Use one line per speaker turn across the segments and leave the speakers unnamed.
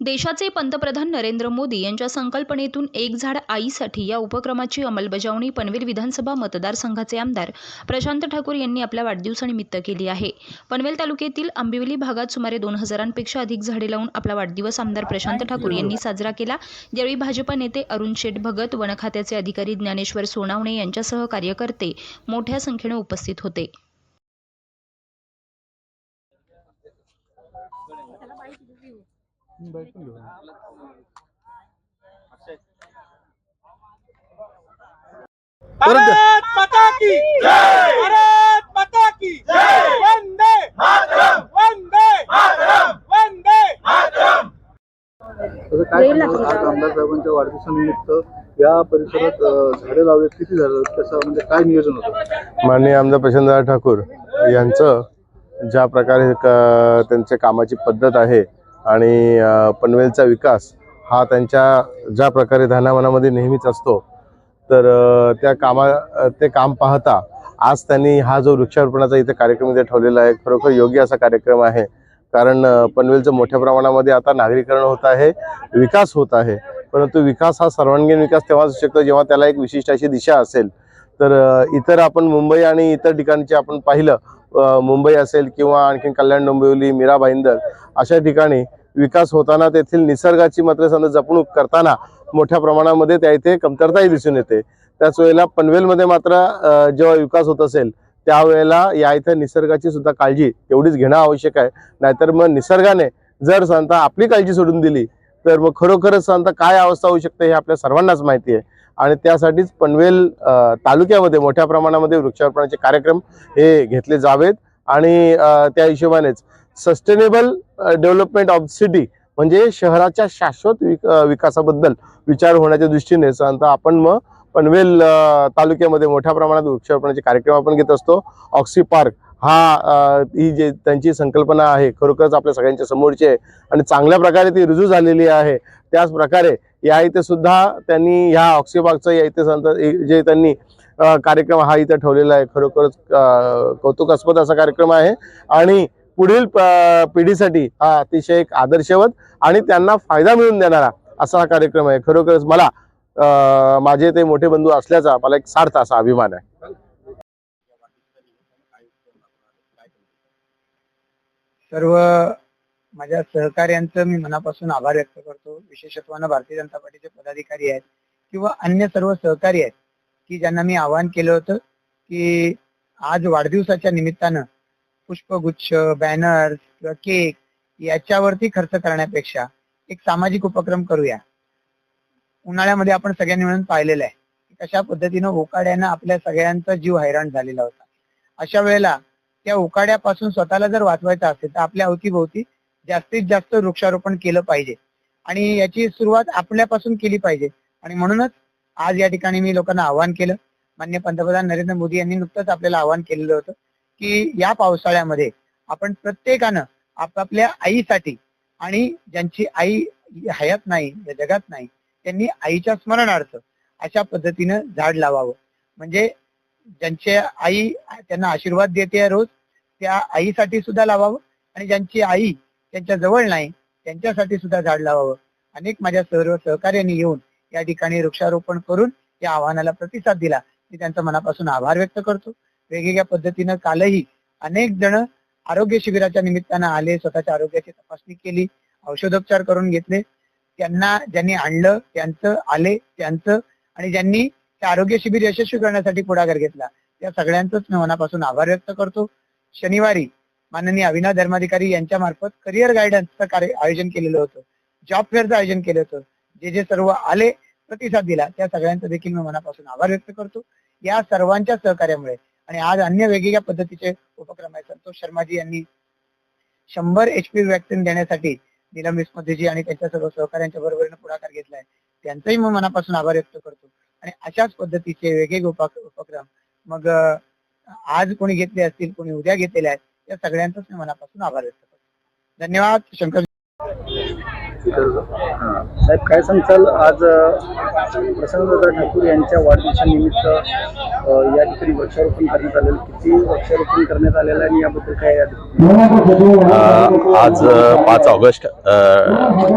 देशाचे पंतप्रधान नरेंद्र मोदी यांच्या संकल्पनेतून एक झाड आईसाठी या उपक्रमाची अंमलबजावणी पनवेल विधानसभा मतदारसंघाचे आमदार प्रशांत ठाकूर यांनी आपल्या वाढदिवसानिमित्त केली आहे. पनवेल तालुक्यातील आंबिवली भागात सुमारे दोन हजारांपेक्षा अधिक झाडे लावून आपला वाढदिवस आमदार प्रशांत ठाकूर यांनी साजरा केला. यावेळी भाजप नेते अरुण शेठ भगत वन खात्याचे अधिकारी ज्ञानेश्वर सोनावणे यांच्यासह कार्यकर्ते मोठ्या संख्येने उपस्थित होते.
भारत माता की जय भारत माता की जय वंदे मातरम वंदे मातरम वंदे मातरम
तसं काय सांगाल आज आमदार साहेबांच्या वाढदिवसानिमित्त या परिसरात अ, झाडे लावलेत. किती झालं त्याचं म्हणजे काय नियोजन होतं?
माननीय आमदार प्रशांतदादा ठाकूर यांचं ज्या प्रकारे क- त्यांच्या कामाची पद्धत आहे आणि पनवेलचा विकास हा त्यांच्या ज्या प्रकारे ध्यानामनामध्ये नेहमीच असतो तर त्या कामा ते काम पाहता आज त्यांनी हा जो वृक्षारोपणाचा इथे कार्यक्रम इथे ठेवलेला आहे खरोखर योग्य असा कार्यक्रम आहे. कारण पनवेलचं मोठ्या प्रमाणामध्ये आता नागरीकरण होत आहे विकास होत आहे. परंतु विकास हा सर्वांगीण विकास तेव्हाच होऊ शकतो जेव्हा त्याला एक विशिष्ट अशी दिशा असेल. तर इतर आपण मुंबई आणि इतर ठिकाणचे आपण पाहिलं मुंबई असेल किंवा आणखी कल्याण डोंबिवली मीरा भाईंदर अशा ठिकाणी विकास होताना तेथील निसर्गाची मात्र समजा जपणूक करताना मोठ्या प्रमाणामध्ये त्या इथे कमतरताही दिसून येते. त्याच वेळेला पनवेलमध्ये मात्र जेव्हा विकास होत असेल त्यावेळेला या इथे निसर्गाची सुद्धा काळजी एवढीच घेणं आवश्यक आहे. नाहीतर मग निसर्गाने जर सांगता आपली काळजी सोडून दिली तर मग खरोखरच सांगता काय अवस्था होऊ शकते हे आपल्या सर्वांनाच माहिती आहे. आणि त्यासाठीच पनवेल तालुक्यामध्ये मोठ्या प्रमाणामध्ये वृक्षारोपणाचे कार्यक्रम हे घेतले जावेत. आणि त्या हिशोबानेच सस्टेनेबल डेव्हलपमेंट ऑफ सिटी म्हणजे शहराच्या शाश्वत विक विकासाबद्दल विचार होण्याच्या दृष्टीने सांगता आपण मग पनवेल तालुक्यामध्ये मोठ्या प्रमाणात वृक्षारोपणाचे कार्यक्रम आपण घेत असतो. ऑक्सी पार्क हा ही जे त्यांची संकल्पना आहे खरोखरच आपल्या सगळ्यांच्या समोरची आहे आणि चांगल्या प्रकारे ती रुजू झालेली आहे. त्याच प्रकारे या इथे सुद्धा त्यांनी ह्या ऑक्सी पार्कचा या इथे जे त्यांनी कार्यक्रम हा इथे ठेवलेला आहे. खरोखरच कौतुकास्पद असा कार्यक्रम आहे. आणि पुढील पिढीसाठी हा अतिशय एक आदर्शवत आणि त्यांना फायदा मिळून देणारा असा हा कार्यक्रम आहे. खरोखरच मला माझे ते मोठे बंधू असल्याचा मला एक सार्थ असा अभिमान आहे.
सर्व माझ्या सहकार्यांचं मी मनापासून आभार व्यक्त करतो. विशेषत्वानं भारतीय जनता पार्टीचे पदाधिकारी आहेत किंवा अन्य सर्व सहकारी आहेत की ज्यांना मी आवाहन केलं होतं की आज वाढदिवसाच्या निमित्तानं पुष्पगुच्छ बॅनर किंवा केक याच्यावरती खर्च करण्यापेक्षा एक सामाजिक उपक्रम करूया. उन्हाळ्यामध्ये आपण सगळ्यांनी मिळून पाहिलेलं आहे. की कशा पद्धतीनं ओकाड्यानं आपल्या सगळ्यांचा जीव हैराण झालेला होता. अशा वेळेला त्या ओकाड्यापासून स्वतःला जर वाचवायचं असेल तर आपल्या अवतीभोवती जास्तीत जास्त वृक्षारोपण केलं पाहिजे. आणि याची सुरुवात आपल्यापासून केली पाहिजे. आणि म्हणूनच आज या ठिकाणी मी लोकांना आवाहन केलं. मान्य पंतप्रधान नरेंद्र मोदी यांनी नुकतंच आपल्याला आवाहन केलेलं होतं. की या पावसाळ्यामध्ये आपण प्रत्येकानं आपापल्या आईसाठी आणि ज्यांची आई हयात नाही या जगात नाही त्यांनी आईच्या स्मरणार्थ अशा पद्धतीनं झाड लावावं. म्हणजे ज्यांची आई त्यांना आशीर्वाद देते रोज त्या आईसाठी सुद्धा लावावं आणि ज्यांची आई त्यांच्या जवळ नाही त्यांच्यासाठी सुद्धा झाड लावावं. अनेक माझ्या सर्व सहकार्यांनी येऊन या ठिकाणी वृक्षारोपण करून या आव्हानाला प्रतिसाद दिला. मी त्यांचा मनापासून आभार व्यक्त करतो. वेगवेगळ्या पद्धतीनं कालही अनेक जण आरोग्य शिबिराच्या निमित्तानं आले स्वतःच्या आरोग्याची तपासणी केली औषधोपचार करून घेतले. त्यांना ज्यांनी आणलं त्यांचं आले त्यांचं आणि ज्यांनी ते आरोग्य शिबिर यशस्वी करण्यासाठी पुढाकार घेतला. त्या सगळ्यांचंच मी मनापासून आभार व्यक्त करतो. शनिवारी माननीय अविनाश धर्माधिकारी यांच्या मार्फत करिअर गायडन्सचं कार्य आयोजन केलेलं होतं. जॉब फेअरचं आयोजन केलं होतं. जे जे सर्व आले प्रतिसाद दिला त्या सगळ्यांचा देखील मी मनापासून आभार व्यक्त करतो. या सर्वांच्या सहकार्यामुळे आणि आज अन्य वेगवेगळ्या पद्धतीचे उपक्रम आहेत. संतोष शर्माजी यांनी शंभर एच पी व्हॅक्सिन देण्यासाठी निलम विस्मध्येजी आणि त्यांच्या सर्व सहकार्यांच्या बरोबरीने पुढाकार घेतलाय. त्यांचाही मी मनापासून आभार व्यक्त करतो. आणि अशाच पद्धतीचे वेगवेगळे उपक्रम मग आज कोणी घेतले असतील कोणी उद्या घेतलेले आहेत या सगळ्यांचाच मी मनापासून आभार व्यक्त करतो. धन्यवाद शंकर
साहेब काय सांगताल? आज प्रसन्नदादा ठाकूर यांच्या वाढदिवसानिमित्त या ठिकाणी वृक्षारोपण करण्यात आलेलं किती वृक्षारोपण करण्यात आलेलं आहे आणि याबद्दल काय
आज पाच ऑगस्ट अ,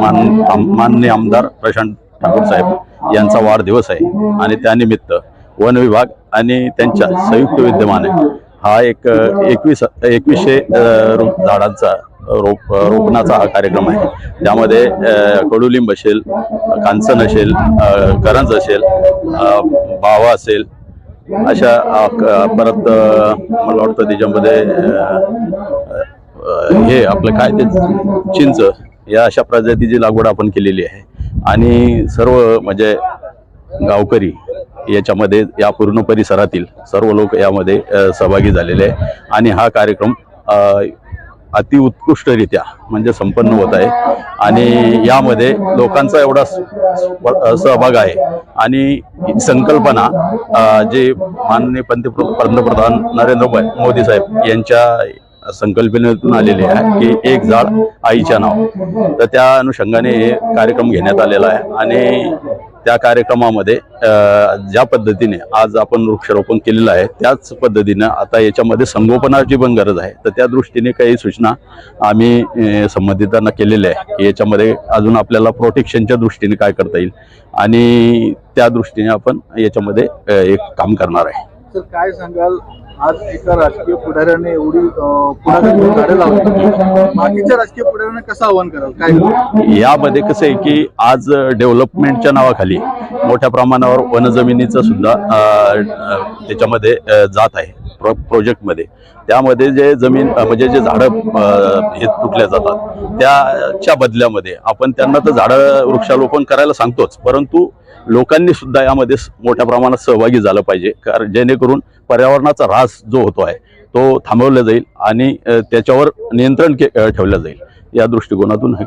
मान आमदार प्रशांत ठाकूर साहेब यांचा वाढदिवस आहे. आणि त्यानिमित्त वन विभाग आणि त्यांच्या संयुक्त विद्यमाने हा एक एकवीस एकवीसशे रोप झाडांचा रोप रोपणाचा हा कार्यक्रम आहे. त्यामध्ये कडुलिंब असेल कांचन असेल करंज असेल बावा असेल अशा परत मला वाटतं त्याच्यामध्ये हे आपलं काय ते चिंच या अशा प्रजातीची लागवड आपण केलेली आहे. आणि सर्व म्हणजे गावकरी याच्यामध्ये या पूर्ण परिसरातील सर्व लोक यामध्ये सहभागी झालेले आहे. आणि हा कार्यक्रम अतिउत्कृष्टरित्या अति उत्कृष्टरित्या म्हणजे संपन्न होत आहे. आणि यामध्ये लोकांचा एवढा सहभाग आहे. आणि संकल्पना जे माननीय पंतप्र पंतप्रधान नरेंद्र मोदी साहेब यांच्या संकल्पनेतून आलेले आहे की एक झाड आईच्या नाव. तर त्या अनुषंगाने हे कार्यक्रम घेण्यात आलेला आहे. आणि त्या कार्यक्रमामध्ये ज्या पद्धतीने आज आपण वृक्षारोपण केलेलं आहे त्याच पद्धतीनं आता याच्यामध्ये संगोपनाची पण गरज आहे. तर त्या दृष्टीने काही सूचना आम्ही संबंधितांना केलेल्या आहे की याच्यामध्ये अजून आपल्याला प्रोटेक्शनच्या दृष्टीने काय करता येईल आणि त्या दृष्टीने आपण याच्यामध्ये एक काम करणार आहे.
तर काय सांगाल आज एका राजकीय पुढाऱ्याने एवढी लावली. बाकीच्या राजकीय पुढाऱ्यांना कसं आव्हान कराल? काय?
यामध्ये कसं आहे की आज डेव्हलपमेंटच्या नावाखाली मोठ्या प्रमाणावर वनजमिनीचं सुद्धा त्याच्यामध्ये जात आहे. प्रो प्रोजेक्टमध्ये. त्यामध्ये जे जमीन म्हणजे जे झाडं हे तुटल्या जातात त्याच्या बदल्यामध्ये आपण त्यांना तर झाडं वृक्षारोपण करायला सांगतोच परंतु लोकांनी सुद्धा यामध्ये मोठ्या प्रमाणात सहभागी झालं पाहिजे कारण जेणेकरून पर्यावरणाचा ऱ्हास जो होतो आहे तो थांबवला जाईल आणि त्याच्यावर नियंत्रण के ठेवलं जाईल. या दृष्टिकोनातून हे